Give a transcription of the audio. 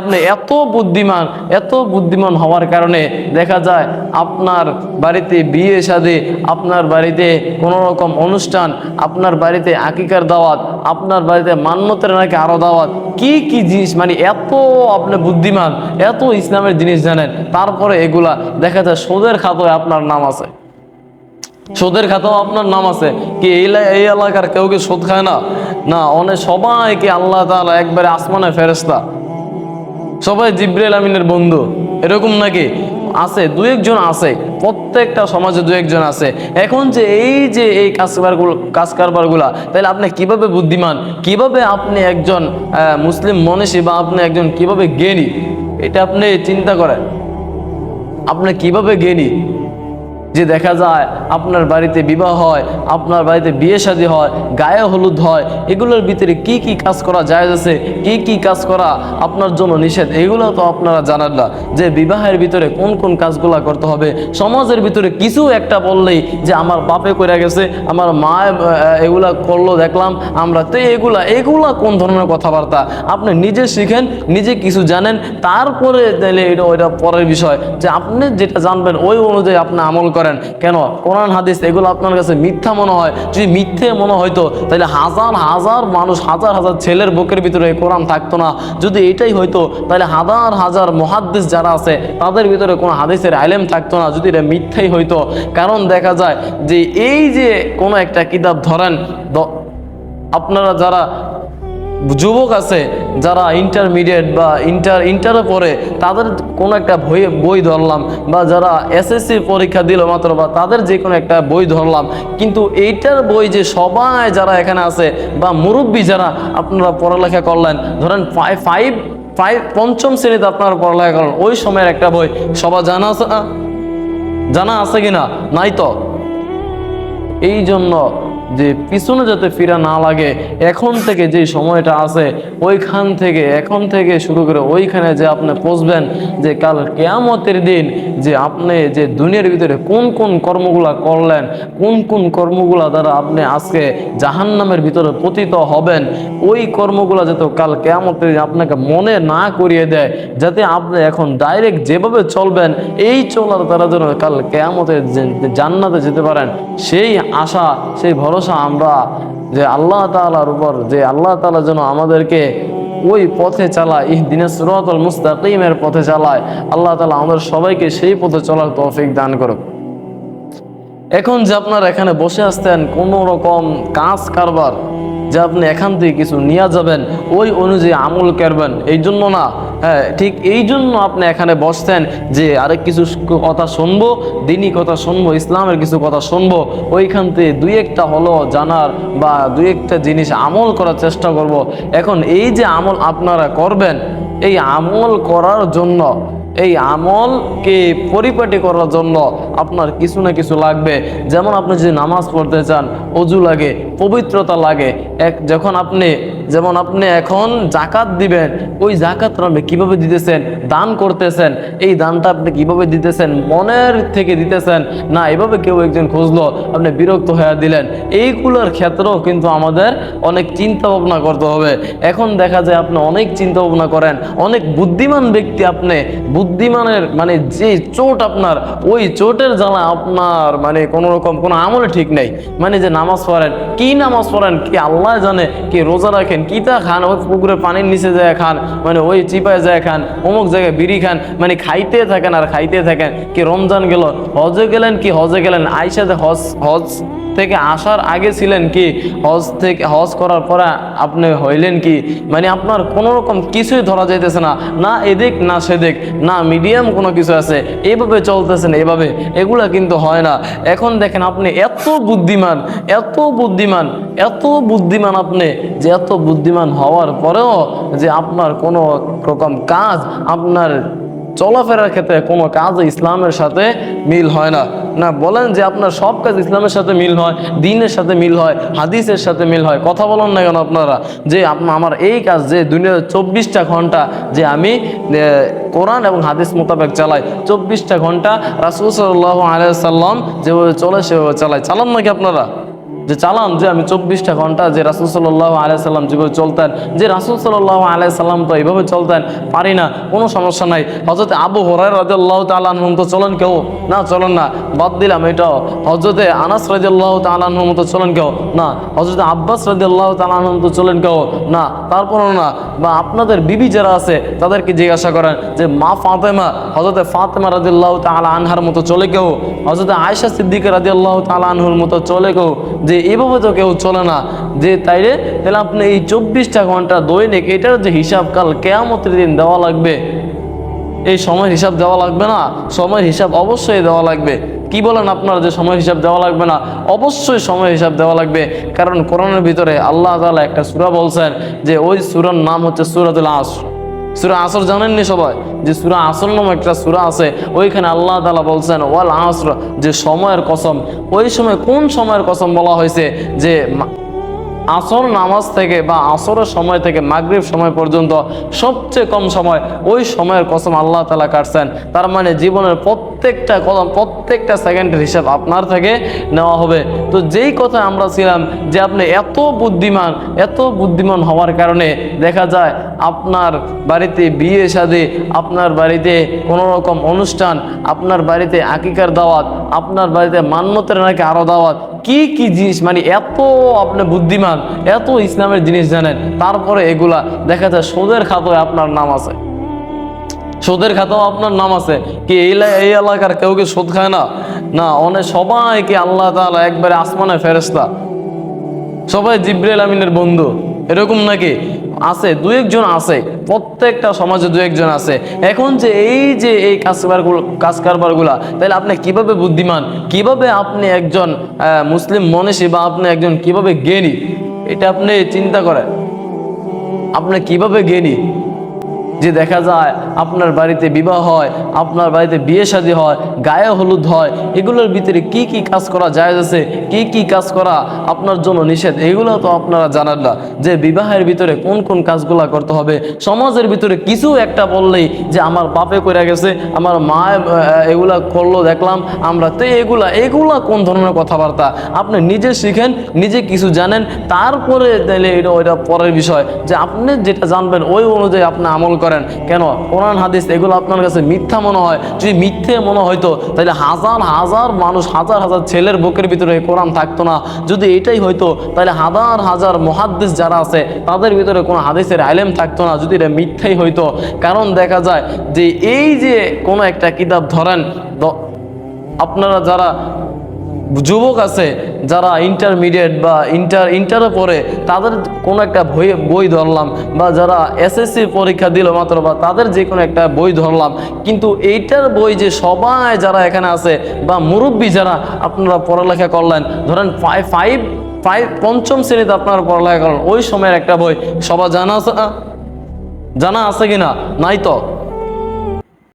আপনি এত বুদ্ধিমান এত বুদ্ধিমান হওয়ার কারণে দেখা যায় আপনার বাড়িতে বিয়ে শাদী আপনার বাড়িতে কোনো রকম অনুষ্ঠান, আপনার বাড়িতে আকিকার দাওয়াত, আপনার বাড়িতে মান্যতের নাকি আরও দাওয়াত, কি কি জিনিস? মানে এত আপনি বুদ্ধিমান, এত ইসলামের জিনিস জানেন, তারপরে এগুলা দেখা যায় সোদের খাতায় আপনার নাম আছে। সুদের খাতাও আপনার নাম আছে, কি এই এলাকার কেউ কি সুদ খায় না? না অনেক সবাইকে আল্লাহ তাআলা একবারে আসমানে ফেরেস্তা সবাই জিব্রাইল আমিনের বন্ধু। এরকম নাকি? আছে, দু একজন আছে, প্রত্যেকটা সমাজে দু একজন আছে। এখন যে এই যে এই কাজকারগুলো কাজ কারবারগুলা, তাহলে আপনি কীভাবে বুদ্ধিমান? কীভাবে আপনি একজন মুসলিম মনীষী বা আপনি একজন কীভাবে জ্ঞানী? এটা আপনি চিন্তা করেন। আপনি কীভাবে জ্ঞানী? যে দেখা যায় আপনার বাড়িতে বিবাহ হয়, আপনার বাড়িতে বিয়ে শাদী হয়, গায়ে হলুদ হয়, এগুলোর ভিতরে কি কি কাজ করা যায় আছে, কি কি কাজ করা আপনার জন্য নিষেধ, এগুলো তো আপনারা জানেন না। যে বিবাহের ভিতরে কোন কোন কাজগুলো করতে হবে, সমাজের ভিতরে কিছু একটা বললেই যে আমার বাপে করে গেছে, আমার মা এগুলা করল, দেখলাম আমরা, তো এগুলা এগুলা কোন ধরনের কথাবার্তা? আপনি নিজে শিখেন, নিজে কিছু জানেন, তারপরে তাহলে এটা, ওইটা পরের বিষয়। যে আপনি যেটা জানবেন, ওই অনুযায়ী আপনি আমল করেন। কেন? কোরআন, হাদিস, এগুলো আপনার কাছে মিথ্যা মনে হয়। যদি মিথ্যে মনে হয়তো তাহলে হাজার হাজার মানুষ, হাজার হাজার ছেলের বুকের ভিতরে কোরআন থাকতো না। যদি এটাই হয়তো তাহলে হাজার হাজার মহাদ্দিস যারা আছে, তাদের ভিতরে কোনো হাদিসের আইলেম থাকতো না যদি এটা মিথ্যাই হইতো। কারণ দেখা যায় যে, এই যে কোনো একটা কিতাব ধরেন আপনারা যারা যুবক আছে যারা ইন্টারমিডিয়েট বা ইন্টার ইন্টারে পড়ে, তাদের কোনো একটা বই বই ধরলাম বা যারা এসএসসি পরীক্ষা দিল মাত্র বা তাদের যে কোনো একটা বই ধরলাম, কিন্তু এইটার বই যে সবাই যারা এখানে আছে বা মুরব্বী যারা আপনারা পড়ালেখা করলেন, ধরেন ফাইভ ফাইভ পঞ্চম শ্রেণীতে আপনারা পড়ালেখা করলেন, ওই সময়ের একটা বই, সবার জানা আছে? জানা আছে কিনা? নাই তো? এই জন্য যে পিছনে যাতে ফিরা না লাগে, এখন থেকে যে সময়টা আছে, ওইখান থেকে, এখন থেকে শুরু করে ওইখানে যে আপনি পৌঁছবেন যে কাল কেয়ামতের দিন যে আপনি যে দুনিয়ার ভিতরে কোন কোন কর্মগুলা করলেন, কোন কোন কর্মগুলা দ্বারা আপনি আজকে জাহান্নামের ভিতরে পতিত হবেন, ওই কর্মগুলা যাতে কাল কেয়ামতের দিন আপনাকে মনে না করিয়ে দেয়, যাতে আপনি এখন ডাইরেক্ট যেভাবে চলবেন, এই চলার দ্বারা যেন কাল যে জান্নাতে যেতে পারেন। সেই আশা, সেই ভরসা আমরা যে আল্লাহ তাআলার উপর, যে আল্লাহ তাআলা যেন আমাদেরকে ওই পথে চালায়। ইহ দিনের সুরতল মুস্তাকিমের পথে চালায়। আল্লাহ তালা আমাদের সবাইকে সেই পথে চলার তৌফিক দান করুক। এখন যে আপনারা এখানে বসে আসতেন কোনো রকম কাজ কারবার যে আপনি এখান থেকে কিছু নিয়ে যাবেন, ওই অনুযায়ী আমল করবেন এই জন্য না হ্যাঁ ঠিক এই জন্য আপনি এখানে বসতেন যে আরেক কিছু কথা শুনব, দিনই কথা শুনব, ইসলামের কিছু কথা শুনব, ওইখান থেকে দুই একটা হলো জানার বা দুই একটা জিনিস আমল করার চেষ্টা করব। এখন এই যে আমল আপনারা করবেন, এই আমল করার জন্য, এই আমলকে পরিপাটি করার জন্য আপনার কিছু না কিছু লাগবে। যেমন আপনি যদি নামাজ পড়তে চান, অজু লাগে, পবিত্রতা লাগে, এক যখন আপনি যেমন আপনি এখন জাকাত দিবেন, ওই জাকাত আপনি কীভাবে দিতেছেন? দান করতেছেন। এই দানটা আপনি কীভাবে দিতেছেন? মনের থেকে দিতেছেন। না, এভাবে কেউ একজন খুঁজলো, আপনি বিরক্ত হয়ে দিলেন। এইগুলোর ক্ষেত্রেও কিন্তু আমাদের অনেক চিন্তা ভাবনা করতে হবে। এখন দেখা যায় আপনি অনেক চিন্তা ভাবনা করেন, অনেক বুদ্ধিমান ব্যক্তি আপনি, বুদ্ধিমানের মানে যে চোট আপনার, ওই চোটের জ্বালা আপনার মানে কোনো রকম কোনো আমলে ঠিক নেই। মানে যে নামাজ পড়েন, কি নামাজ পড়েন, কি আল্লাহ জানে, কি রোজা রাখেন, কি তা খান, ওই পুকুরে পানির নিচে যায় খান মানে ওই চিপায় যায় খান, অমুক জায়গায় বিড়ি খান মানে খাইতে থাকেন আর খাইতে থাকেন, কি রমজান গেল হজে গেলেন কি হজে গেলেন আইসাতে হজ হজ থেকে আসার আগে ছিলেন কি? হজ থেকে হজ করার পরে আপনি হইলেন কি? মানে আপনার কোনো রকম কিছুই ধরা যাইতেছে না। না এদিক, না সেদিক, না মিডিয়াম কোনো কিছু আছে। এইভাবে চলতেছেন এভাবে। এগুলা কিন্তু হয় না। এখন দেখেন আপনি এত বুদ্ধিমান এত বুদ্ধিমান এত বুদ্ধিমান আপনি যে এত বুদ্ধিমান হওয়ার পরেও যে আপনার কোনো রকম কাজ আপনার চলাফেরার ক্ষেত্রে কোনো কাজ ইসলামের সাথে মিল হয় না। না, বলেন যে আপনার সব কাজ ইসলামের সাথে মিল হয়, দিনের সাথে মিল হয়, হাদিসের সাথে মিল হয়, কথা বলেন না কেন আপনারা? যে আমার এই কাজ যে দুনিয়ার চব্বিশটা ঘণ্টা যে আমি কোরআন এবং হাদিস মোতাবেক চালাই, চব্বিশটা ঘণ্টা রাসুল সাল্লাহ আলিয়া সাল্লাম যেভাবে চলে সেভাবে চালাই। চালান নাকি আপনারা? যে চালান যে আমি চব্বিশটা ঘণ্টা যে রাসুল সাল্লাহ আলাইসাল্লাম যেভাবে চলতেন, যে রাসুল সাল্লাহ আলাইসাল্লাম তো এইভাবে চলতেন, পারি না, কোনো সমস্যা নাই। হজরতে আবু হরাই রাজাল্লাহ তালাহম তো চলেন কেউ? না, চলেন না, বাদ দিলাম এটাও। হজরতে আনাস রাজাল্লাহ তালাহম তো চলেন কেউ? না। হজরতে আব্বাস রাজাল্লাহ তালাহম তো চলেন কেউ? না। তারপরও না, বা আপনাদের বিবি যারা আছে, তাদেরকে জিজ্ঞাসা করেন যে, মা ফাতেমা? হজরতে ফাতেমা রাজিল্লাহ তালা আনহার মতো চলে কেউ? হজরতে আয়সা সিদ্দিক রাজিয়াল্লাহ তালা আনহুর মতো চলে কেউ? যে এভাবে তো কেউ চলে না। যে তাইলে তাহলে আপনি এই চব্বিশটা ঘণ্টা দৈনিক এটার যে হিসাব কাল কেয়ামতের দিন দেওয়া লাগবে। এই সময় হিসাব দেওয়া লাগবে না? সময় হিসাব অবশ্যই দেওয়া লাগবে। কি বলেন আপনারা যে সময় হিসাব দেওয়া লাগবে না? অবশ্যই সময় হিসাব দেওয়া লাগবে। কারণ কোরআনের ভিতরে আল্লাহ তালা একটা সূরা বলছেন যে ওই সুরার নাম হচ্ছে সূরাতুল আসর সূরা আসর জানেননি সবাই? যে সুরা আসর নামে একটা সুরা আছে, ওইখানে আল্লাহ তালা বলছেন, ওয়াল আসর যে সময়ের কসম। ওই সময় কোন সময়ের কসম বলা হয়েছে? যে আসর নামাজ থেকে বা আসরের সময় থেকে মাগরিব সময় পর্যন্ত সবচেয়ে কম সময় ওই সময়ের কসম আল্লাহ তালা কাটছেন। তার মানে জীবনের প্রত্যেকটা কদম, প্রত্যেকটা সেকেন্ডের হিসাব আপনার থেকে নেওয়া হবে। তো যেই কথা আমরা ছিলাম যে আপনি এত বুদ্ধিমান এত বুদ্ধিমান হওয়ার কারণে দেখা যায় আপনার বাড়িতে বিয়ে শাদী আপনার বাড়িতে কোনো রকম অনুষ্ঠান, আপনার বাড়িতে আকিকার দাওয়াত, আপনার বাড়িতে মান্যতের নাকি আরও দাওয়াত কি কি জিনিস? মানে এত আপনি বুদ্ধিমান, এত ইসলামের জিনিস জানেন, তারপরে এগুলা দেখা যায় সোদের খাতায় আপনার নাম আছে। সুদের খাতাও আপনার নাম আছে। কি এই এলাকার কেউ কি সুদ খায় না? না অনেক সবাইকে আল্লাহ তালা একবারে আসমানে ফেরেস্তা সবাই জিব্রাইল আমিনের বন্ধু। এরকম নাকি? আছে দু একজন আছে, প্রত্যেকটা সমাজে দু একজন আছে। এখন যে এই যে এই কাজ কারবারগুলো কাজ কারবারগুলা, তাহলে আপনি কীভাবে বুদ্ধিমান? কীভাবে আপনি একজন মুসলিম মনীষী বা আপনি একজন কীভাবে জ্ঞানী? এটা আপনি চিন্তা করেন। আপনি কীভাবে জ্ঞানী? যে দেখা যায় আপনার বাড়িতে বিবাহ হয়, আপনার বাড়িতে বিয়ে শাদী হয়, গায়ে হলুদ হয়, এগুলোর ভিতরে কি কি কাজ করা যায় আছে, কি কি কাজ করা আপনার জন্য নিষেধ, এগুলো তো আপনারা জানেন না। যে বিবাহের ভিতরে কোন কোন কাজগুলা করতে হবে, সমাজের ভিতরে কিছু একটা বললেই যে আমার বাপে করে গেছে, আমার মা এগুলা করল, দেখলাম আমরা, তো এগুলা এগুলা কোন ধরনের কথাবার্তা? আপনি নিজে শিখেন, নিজে কিছু জানেন, তারপরে তাহলে এটা ওইটা পরের বিষয়। যে আপনি যেটা জানবেন, ওই অনুযায়ী আপনি আমল করেন। কেন? কোরআন, হাদিস, এগুলো আপনার কাছে মিথ্যা মনে হয়। যদি মিথ্যে মনে হয়তো তাহলে হাজার হাজার মানুষ, হাজার হাজার ছেলের বুকের ভিতরে কোরআন থাকতো না। যদি এটাই হয়তো তাহলে হাজার হাজার মহাদ্দিস যারা আছে, তাদের ভিতরে কোনো হাদিসের আইলেম থাকতো না, যদি এটা মিথ্যাই হইতো। কারণ দেখা যায় যে, এই যে কোনো একটা কিতাব ধরেন আপনারা যারা যুবক আছে যারা ইন্টারমিডিয়েট বা ইন্টার ইন্টারে পড়ে, তাদের কোনো একটা বই বই ধরলাম বা যারা এসএসসি পরীক্ষা দিল মাত্র বা তাদের যে কোনো একটা বই ধরলাম, কিন্তু এইটার বই যে সবাই যারা এখানে আছে বা মুরব্বী যারা আপনারা পড়ালেখা করলেন, ধরেন ফাইভ ফাইভ ফাইভ পঞ্চম শ্রেণীতে আপনারা পড়ালেখা করলেন, ওই সময়ের একটা বই সবার জানা আছে জানা আছে কি না নাই তো?